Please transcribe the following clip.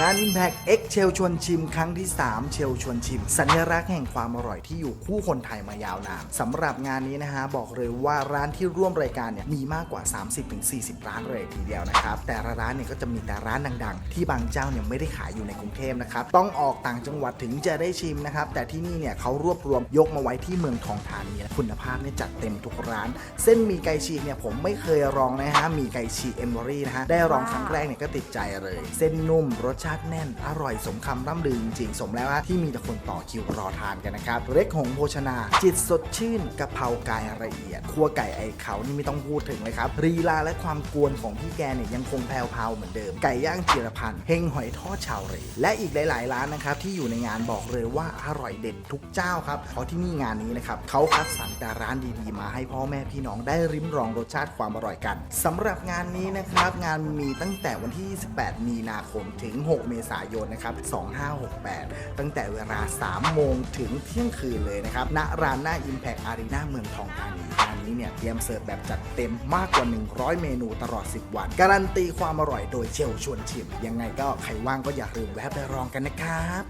งาน Impact X เชลชวนชิมครั้งที่ 3 เชลชวนชิม สัญลักษณ์แห่งความอร่อยที่อยู่คู่คนไทยมายาวนานสำหรับงานนี้นะฮะบอกเลยว่าร้านที่ร่วมรายการเนี่ยมีมากกว่า 30-40 ร้านเลยทีเดียวนะครับ แต่ละร้านเนี่ยก็จะมีแต่ร้านดังๆ ที่บางเจ้าเนี่ยไม่ได้ขายอยู่ในกรุงเทพนะครับ ต้องออกต่างจังหวัดถึงจะได้ชิมนะครับ แต่ที่นี่เนี่ยเขารวบรวมยกมาไว้ที่เมืองทองธานีนะคุณภาพเนี่ยจัดเต็มทุกร้าน เส้นมีไก่ฉีกเนี่ยผมไม่เคยลองนะฮะมีไก่ฉีกเอมบอรี่นะฮะได้ลองครั้งแรกเนี่ยก็ติดใจเลย เส้นนุ่มรสชาติแน่นอร่อยสมคำร่ำลือจริงๆสมแล้วฮะที่มีแต่คนต่อคิวรอทานกันนะครับ เล็กหงโภชนา จิตสดชื่นกะเพรากายละเอียดคั่วไก่ไอเขานี่ไม่ต้องพูดถึงเลยครับ รีลาและความกวนของพี่แกเนี่ยยังคงแพรวๆเหมือนเดิม ไก่ย่างจิรพันธ์เฮงหอยทอดชาวเรและอีกหลาย ๆ ร้านนะครับที่อยู่ในงานบอกเลยว่าอร่อยเด็ดทุกเจ้าครับเพราะที่นี่งานนี้นะครับเขาคัดสรรแต่ร้านดีๆ มาให้พ่อแม่พี่น้องได้ริมรองรสชาติความอร่อยกันสำหรับงานนี้นะครับงานมีตั้งแต่วันที่28มีนาคมถึง 6เมษายนนะครับ 2568 ตั้งแต่เวลา 3 โมงถึงเที่ยงคืนเลยนะครับ ณร้านหน้า Impact Arena เมืองทองธานีร้านนี้เนี่ยเตรียมเสิร์ฟแบบจัดเต็มมากกว่า 100 เมนูตลอด 10 วัน การันตีความอร่อยโดยเชลชวนชิม ยังไงก็ใครว่างก็อย่าลืมแวะไปลองกันนะครับ